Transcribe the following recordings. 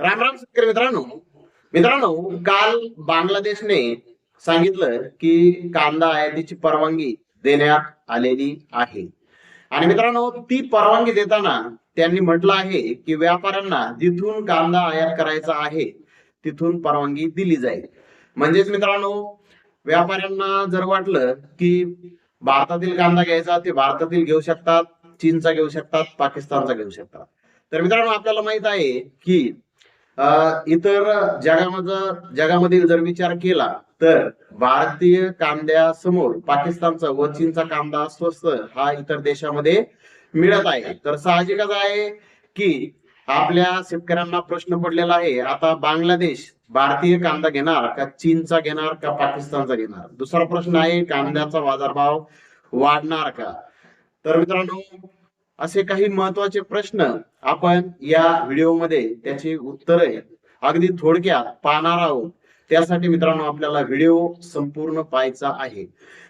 राम राम शेतकरी मित्रांनो. मित्रांनो काल बांगलादेशने सांगितलं की कांदा आयातीची परवानगी देण्यात आलेली आहे. आणि मित्रांनो ती परवानगी देताना त्यांनी म्हटलं आहे की व्यापाऱ्यांना जिथून कांदा आयात करायचा आहे तिथून परवानगी दिली जाईल. म्हणजेच मित्रांनो व्यापाऱ्यांना जर वाटलं की भारतातील कांदा घ्यायचा ते भारतातील घेऊ शकतात चीनचा घेऊ शकतात पाकिस्तानचा घेऊ शकतात. तर मित्रांनो आपल्याला माहीत आहे की इतर जगामध्ये जगामध्ये जर विचार केला तर भारतीय कांद्यासमोर पाकिस्तानचा व चीनचा कांदा स्वस्त हा इतर देशामध्ये मिळत आहे. तर साहजिकच आहे की आपल्या शेतकऱ्यांना प्रश्न पडलेला आहे आता बांगलादेश भारतीय कांदा घेणार का चीनचा घेणार का पाकिस्तानचा घेणार? दुसरा प्रश्न आहे कांद्याचा बाजारभाव वाढणार का? तर मित्रांनो असे काही महत्त्वाचे प्रश्न आपण या व्हिडिओमध्ये त्याची उत्तरे अगदी थोडक्यात पाहणार आहोत. त्यासाठी मित्रांनो आपल्याला व्हिडिओ संपूर्ण पाहायचा आहे.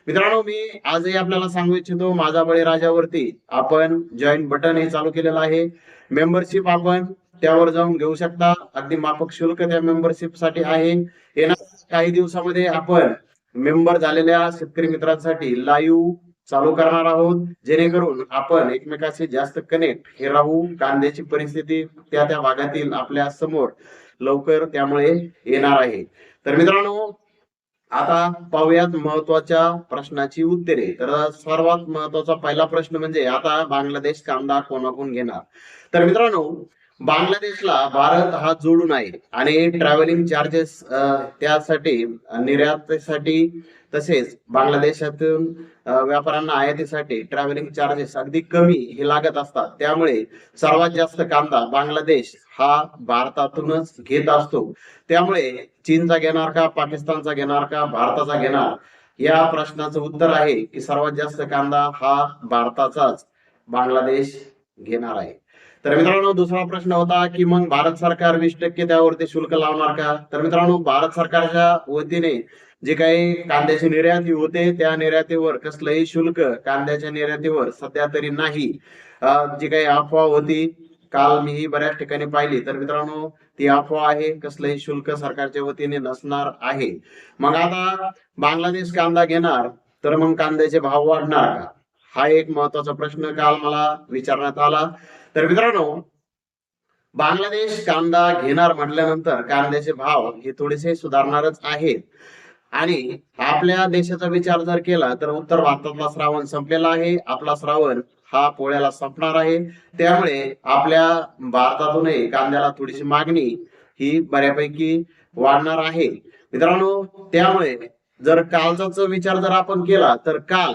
मित्रांनो मी आजही आपल्याला सांगू इच्छितो माझा बळीराजावरती आपण जॉईन बटन हे चालू केलेलं आहे. मेंबरशिप आपण त्यावर जाऊन घेऊ शकता. अगदी माफक शुल्क त्या मेंबरशिपसाठी आहे. येणार काही दिवसामध्ये आपण मेंबर झालेल्या शेतकरी मित्रांसाठी लाईव्ह चालू करणार आहोत. जेणेकरून आपण एकमेकाशी जास्त कनेक्ट हे राहू. कांद्याची परिस्थिती त्या त्या भागातील आपल्यासमोर लवकर त्यामुळे येणार आहे. तर मित्रांनो आता पाहूयात महत्त्वाच्या प्रश्नाची उत्तरे. तर सर्वात महत्त्वाचा पहिला प्रश्न म्हणजे आता बांगलादेश कांदा कोणाकडून घेणार? तर मित्रांनो बांगलादेशला भारत हा जोडून आहे आणि ट्रॅव्हलिंग चार्जेस त्यासाठी निर्यातीसाठी तसेच बांगलादेशातून व्यापाऱ्यांना आयातीसाठी ट्रॅव्हलिंग चार्जेस अगदी कमी हे लागत असतात. त्यामुळे सर्वात जास्त कांदा बांगलादेश हा भारतातूनच घेत असतो. त्यामुळे चीनचा घेणार का पाकिस्तानचा घेणार का भारताचा घेणार या प्रश्नाचं उत्तर आहे की सर्वात जास्त कांदा हा भारताचाच बांगलादेश घेणार आहे. तर मित्रांनो दुसरा प्रश्न होता की मग भारत सरकार वीस टक्के त्यावरती शुल्क लावणार का? तर मित्रांनो भारत सरकारच्या वतीने जे काही कांद्याची निर्याती होते त्या निर्यातीवर कसलंही शुल्क कांद्याच्या निर्यातीवर सध्या तरी नाही. जी काही अफवा होती काल मीही बऱ्याच ठिकाणी पाहिली. तर मित्रांनो ती अफवा आहे कसलंही शुल्क सरकारच्या वतीने नसणार आहे. मग आता बांगलादेश कांदा घेणार तर मग कांद्याचे भाव वाढणार का? हा एक महत्त्वाचा प्रश्न काल मला विचारण्यात आला. तर मित्रांनो बांगलादेश कांदा घेणार म्हटल्यानंतर कांद्याचे भाव हे थोडेसे सुधारणारच आहेत. आणि आपल्या देशाचा विचार जर केला तर उत्तर भारतातला श्रावण संपलेला आहे. आपला श्रावण हा पोळ्याला संपणार आहे. त्यामुळे आपल्या भारतातूनही कांद्याला थोडीशी मागणी ही बऱ्यापैकी वाढणार आहे. मित्रांनो त्यामुळे जर कालचाच विचार जर आपण केला तर काल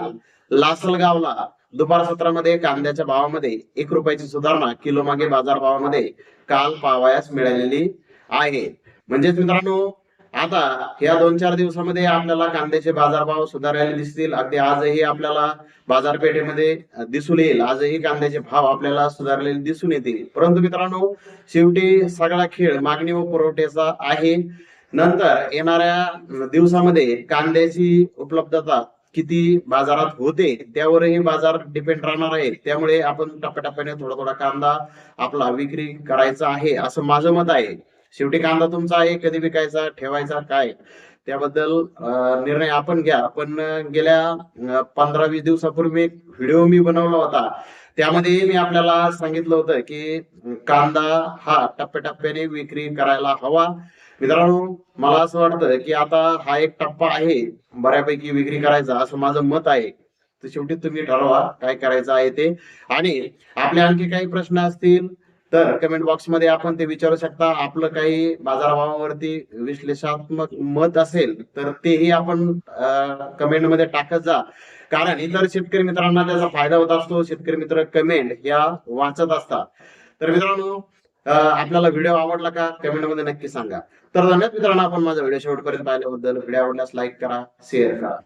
लासलगावला दुपार सत्रामध्ये कांद्याच्या भावामध्ये एक रुपयाची सुधारणा किलो मागे बाजार भावामध्ये काल पावयास मिळालेली आहे. म्हणजेच मित्रांनो आता या दोन चार दिवसामध्ये आपल्याला कांद्याचे बाजारभाव सुधारायला दिसतील. अगदी आजही आपल्याला बाजारपेठेमध्ये दिसून येईल. आजही कांद्याचे भाव आपल्याला सुधारलेले दिसून येतील. परंतु मित्रांनो शेवटी सगळा खेळ मागणी व पुरवठ्याचा आहे. नंतर येणाऱ्या दिवसामध्ये कांद्याची उपलब्धता किती बाजारात होते त्यावरही बाजार डिपेंड राहणार आहे. त्यामुळे आपण टप्प्याटप्प्याने थोडा थोडा कांदा आपला विक्री करायचा आहे असं माझं मत आहे. शेवटी कांदा तुमचा आहे कधी विकायचा ठेवायचा काय? त्याबद्दल निर्णय आपण घ्या. पण गेल्या पंधरा वीस दिवसापूर्वी एक व्हिडिओ मी बनवला होता. त्यामध्ये मी आपल्याला सांगितलं होतं की कांदा हा टप्प्याटप्प्याने विक्री करायला हवा. मित्रांनो मला असं वाटतं की आता हा एक टप्पा आहे बऱ्यापैकी विक्री करायचा असं माझं मत आहे. तर शेवटी तुम्ही ठरवा काय करायचं आहे ते. आणि आपले आणखी काही प्रश्न असतील तर कमेंट बॉक्समध्ये आपण ते विचारू शकता. आपलं काही बाजारभावावरती विश्लेषणात्मक मत असेल तर तेही आपण कमेंटमध्ये टाकत जा. कारण इतर शेतकरी मित्रांना त्याचा फायदा होत असतो. शेतकरी मित्र कमेंट या वाचत असतात. तर मित्रांनो आपल्याला व्हिडिओ आवडला का? कमेंटमध्ये नक्की सांगा. तर धन्यवाद मित्रांनो आपण माझा व्हिडिओ शेवटपर्यंत पाहिल्याबद्दल व्हिडिओ आवडल्यास लाईक करा शेअर करा.